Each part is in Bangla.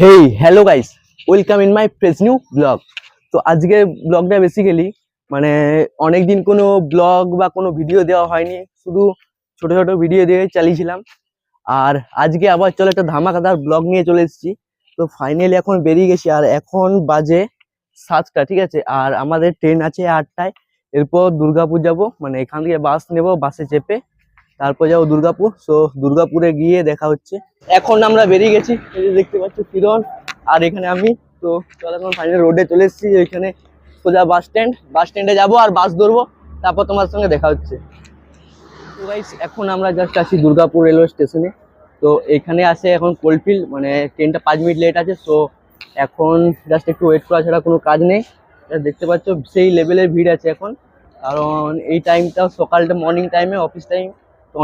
Hey hello guys welcome in my fresh new blog তো আজকে ব্লগটা বেসিক্যালি মানে অনেক দিন কোনো ব্লগ বা কোনো ভিডিও দেওয়া হয়নি। শুধু ছোট ছোট ভিডিও দিয়ে চালিয়েছিলাম। আর আজকে আবার চলো একটা ধামাকাদার ব্লগ নিয়ে চলে এসেছি। তো ফাইনালি এখন বেরিয়ে গেছি আর এখন বাজে সাতটা, ঠিক আছে? আর আমাদের ট্রেন আছে আটটায়। এরপর দুর্গাপুর যাব মানে এখান থেকে বাস নেব বাসে চেপে। তারপর যাব দুর্গাপুর। সো দুর্গাপুরে গিয়ে দেখা হচ্ছে। এখন আমরা বেরিয়ে গেছি। দেখতে পাচ্ছ কিরণ আর এখানে আমি। তো চল এখন ফাইনাল রোডে চলে এসেছি। ওইখানে সোজা বাস স্ট্যান্ড বাস স্ট্যান্ডে যাব আর বাস ধরবো। তারপর তোমার সঙ্গে দেখা হচ্ছে। তো গাইস এখন আমরা জাস্ট আছি দুর্গাপুর রেলওয়ে স্টেশনে তো এখানে আছে এখন কোলফিল্ড মানে ট্রেনটা পাঁচ মিনিট লেট আছে। সো এখন জাস্ট একটু ওয়েট করা ছাড়া কোনো কাজ নেই। দেখতে পাচ্ছ, সেই লেভেলের ভিড় আছে এখন। কারণ এই টাইমটা সকালটা মর্নিং টাইমে অফিস টাইম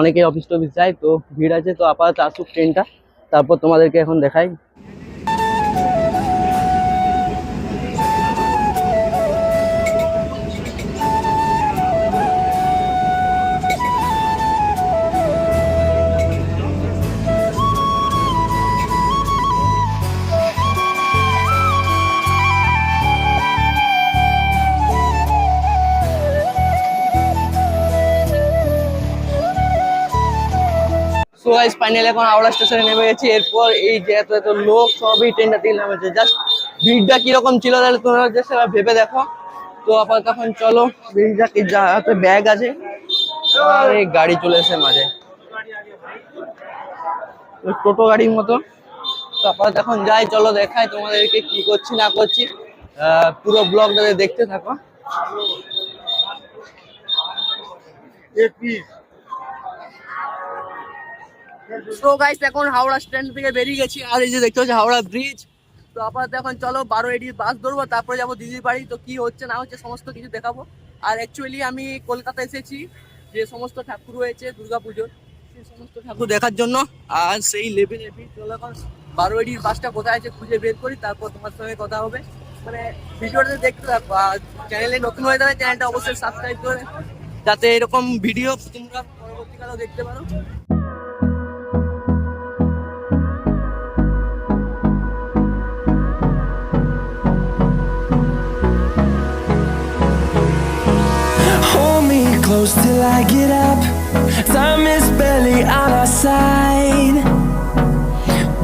অনেকে অফিস টফিস যায়, তো ভিড় আছে, তো আপাতত আসুক ট্রেনটা তারপর তোমাদেরকে এখন দেখাই। সো গাইস ফাইনালি এখন হাওড়া স্টেশনে নেমে গেছি। এরপর এই যে এত এত লোক, সবই ট্রেনটা দিয়ে নামেছে। জাস্ট ভিড়টা কীরকম ছিল তাহলে তোমরা জাস্ট এবার ভেবে দেখো। তো আপাতত এখন চলো ভিড়টা কি যা হাতে ব্যাগ আছে। আর এই গাড়ি চলে এসে মাঝে। টোটো গাড়ির মতো। তো আপাতত এখন যাই, চলো দেখাই তোমাদেরকে কি করছি, না করছি। পুরো ব্লগটা দেখতে থাকো। সো গাইস এখন হাওড়া স্ট্যান্ড থেকে বেরিয়ে গেছি। আর এই যে দেখতে হচ্ছে হাওড়া ব্রিজ তো আপাতত এখন চলো বারো এডি বাস ধরবো, তারপরে যাব দিদির বাড়ি। তো কি হচ্ছে, না হচ্ছে, সমস্ত কিছু দেখাবো। আর অ্যাকচুয়ালি আমি কলকাতা এসেছি, যে সমস্ত ঠাকুর হয়েছে দুর্গাপুজোর, সেই সমস্ত ঠাকুর দেখার জন্য। আর সেই লেভেলের ভিড় চলো এখন বারো এডির বাসটা কোথায় আছে খুঁজে বের করি, তারপর তোমার সঙ্গে কথা হবে। মানে ভিডিওটা দেখতে থাকো, আর চ্যানেলে নতুন হয়ে যাবে চ্যানেলটা অবশ্যই সাবস্ক্রাইব করে, যাতে এরকম ভিডিও তোমরা পরবর্তীকালেও দেখতে পারো। Close till I get up. Time is barely on our side.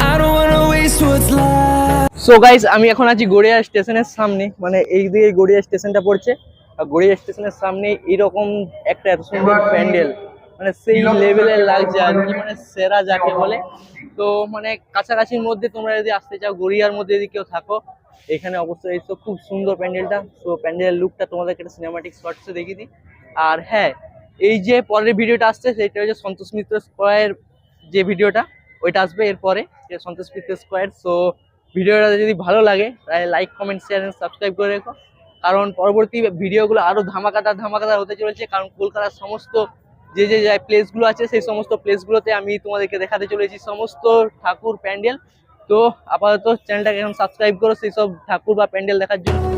I don't wanna waste what's left. So guys আমি এখন আছি গড়িয়া স্টেশনের সামনে। মানে এই দিকে গড়িয়া স্টেশনটা পড়ছে আর গড়িয়া স্টেশনের সামনে এরকম একটা এত সুন্দর প্যান্ডেল। মানে সেই লেভেলের লাগছে আর কি মানে সেরা যাকে বলে। তো মানে কাছাকাছির মধ্যে তোমরা যদি আসতে চাও গড়িয়ার মধ্যে যদি কেউ থাকো এখানে অবশ্যই এসো। খুব সুন্দর প্যান্ডেলটা। তো প্যান্ডেলের লুকটা তোমাদেরকে একটা সিনেমাটিক শর্টসে দেখিয়ে দিই। আর হ্যাঁ এই যে পরের ভিডিওটা আসছে, সেটা হচ্ছে সন্তোষ মিত্র স্কোয়ার যে ভিডিওটা, ওইটা আসবে এরপরে সন্তোষ মিত্র স্কোয়ার। সো ভিডিওটা যদি ভালো লাগে, তাহলে লাইক কমেন্ট শেয়ার সাবস্ক্রাইব করে রেখো। কারণ পরবর্তী ভিডিওগুলো আরও ধামাকাদার ধামাকাদার হতে চলেছে, কারণ কলকাতার সমস্ত যে যে যে প্লেসগুলো আছে, সেই সমস্ত প্লেসগুলোতে আমি তোমাদেরকে দেখাতে চলেছি সমস্ত ঠাকুর প্যান্ডেল। তো, আপাতত চ্যানেলটাকে এখন সাবস্ক্রাইব করো, সেই সব ঠাকুর বা প্যান্ডেল দেখার জন্য।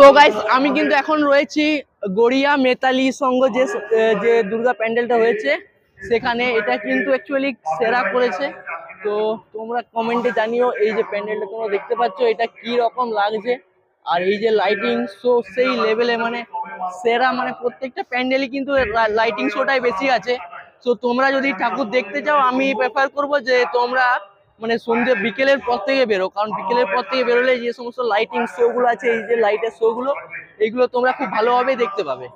সো গাইস আমি কিন্তু এখন রয়েছি গড়িয়া মেতালি সঙ্গ যে যে দুর্গা প্যান্ডেলটা হয়েছে, সেখানে এটা কিন্তু অ্যাকচুয়ালি সেরা করেছে। তো তোমরা কমেন্টে জানিও এই যে প্যান্ডেলটা তোমরা দেখতে পাচ্ছ, এটা কি রকম লাগছে। আর এই যে লাইটিং শো সেই লেভেলে মানে সেরা মানে প্রত্যেকটা প্যান্ডেলই কিন্তু লাইটিং শোটাই বেশি আছে। তো তোমরা যদি ঠাকুর দেখতে চাও, আমি প্রেফার করব যে তোমরা মানে সন্ধ্যে, বিকেলের পর থেকে বেরো, কারণ বিকেলের পর থেকে বেরোলে যে সমস্ত লাইটিং শো গুলো আছে, এই যে লাইটের শো গুলো, এইগুলো তোমরা খুব ভালোভাবে দেখতে পাবে।